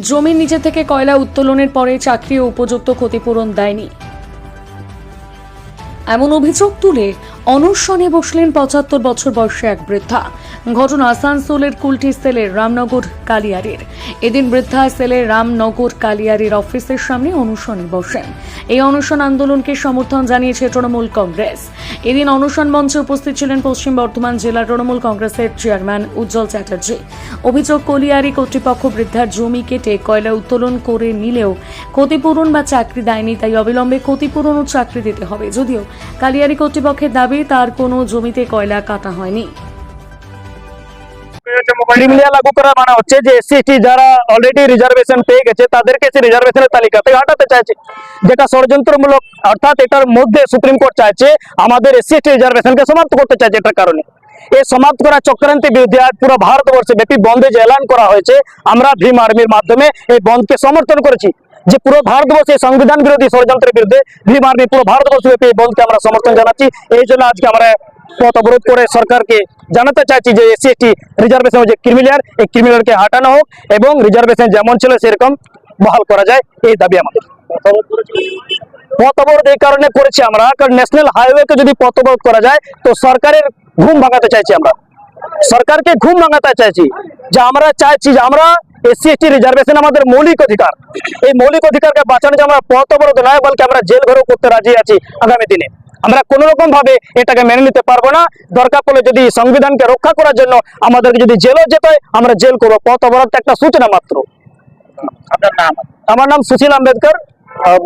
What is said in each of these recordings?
জমির নিচে থেকে কয়লা উত্তোলনের পরে চাকরি ও উপযুক্ত ক্ষতিপূরণ দেয়নি। এমন অভিযোগ তুলে অনশনে বসলেন পঁচাত্তর বছর বয়সী এক বৃদ্ধা। ঘটনা আসানসোলের কুলটি সেলের রামনগর কালিয়ারির। এদিন বৃদ্ধা সেলের রামনগর কালিয়ারির অফিসের সামনে অনশনে বসেন। এই অনশন আন্দোলনকে সমর্থন জানিয়েছে তৃণমূল কংগ্রেস। এদিন অনশন মঞ্চে উপস্থিত ছিলেন পশ্চিম বর্ধমান জেলা তৃণমূল কংগ্রেসের চেয়ারম্যান উজ্জ্বল চ্যাটার্জি। অভিযোগ, কলিয়ারি কর্তৃপক্ষ বৃদ্ধার জমি কেটে কয়লা উত্তোলন করে নিলেও ক্ষতিপূরণ বা চাকরি দেয়নি, তাই অবিলম্বে ক্ষতিপূরণ ও চাকরি দিতে হবে। যদিও কালিয়ারি কর্তৃপক্ষের দাবি, তার কোনো জমিতে কয়লা কাটা হয়নি। ক্রিমিলিয়া লাগু করা মানে হচ্ছে যে এসসি এসটি যারা অলরেডি রিজার্ভেশন পেয়ে গেছে তাদেরকে সে রিজার্ভেশনের তালিকা থেকে হটাতে চাইছে। যেটা ষড়যন্ত্রমূলক অর্থাৎ এটার মধ্যে সুপ্রিম কোর্ট চাইছে আমাদের এসসি রিজার্ভেশনকে সমাপ্ত করতে চাইছে এটার কারণে। এই সমাপ্ত করা চক্রান্তের বিরুদ্ধে আজ পুরো ভারতবর্ষে ব্যাপী বন্ধে যে এলান করা হয়েছে। আমরা ভীম আর্মির মাধ্যমে এই বন্ধকে সমর্থন করেছি যে পুরো ভারতবর্ষে সংবিধান বিরোধী ষড়যন্ত্রের বিরুদ্ধে ভীম আর্মি পুরো ভারতবর্ষ ব্যাপী এই বন্ধকে আমরা সমর্থন জানাচ্ছি। এই জন্য আজকে আমরা পথ অবরোধ করে সরকারকে জানাতে চাইছি যে এসসি এসটি রিজার্ভেশন যে ক্রিমিলিয়ার এই ক্রিমিলিয়ারকে হাঁটানো হোক এবং রিজার্ভেশন যেমন ছিল সেরকম বহাল করা যায় এই দাবি আমাদের পথ অবরোধ এই কারণে করেছি আমরা কারণ ন্যাশনাল হাইওয়েকে যদি পথ অবরোধ করা যায় তো সরকারের ঘুম ভাঙাতে চাইছি আমরা সরকারকে ঘুম ভাঙাতে চাইছি যে আমরা চাইছি যে আমরা এসসি এসটি রিজার্ভেশন আমাদের মৌলিক অধিকার এই মৌলিক অধিকারকে বাঁচানোর যে আমরা পথ অবরোধ নয় বলকে আমরা জেল ঘরেও করতে রাজি আছি আগামী দিনে আমরা কোনো রকম ভাবে এটাকে মেনে নিতে পারব না। দরকার পড়লে যদি সংবিধানকে রক্ষা করার জন্য আমাদেরকে যদি জেলও যেতে হয় আমরা জেল করব। পথ অবরোধ একটা সূচনা মাত্র। আপনার নাম? আমার নাম Sushil Ambedkar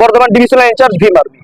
Bardhaman divisional incharge Bhim army.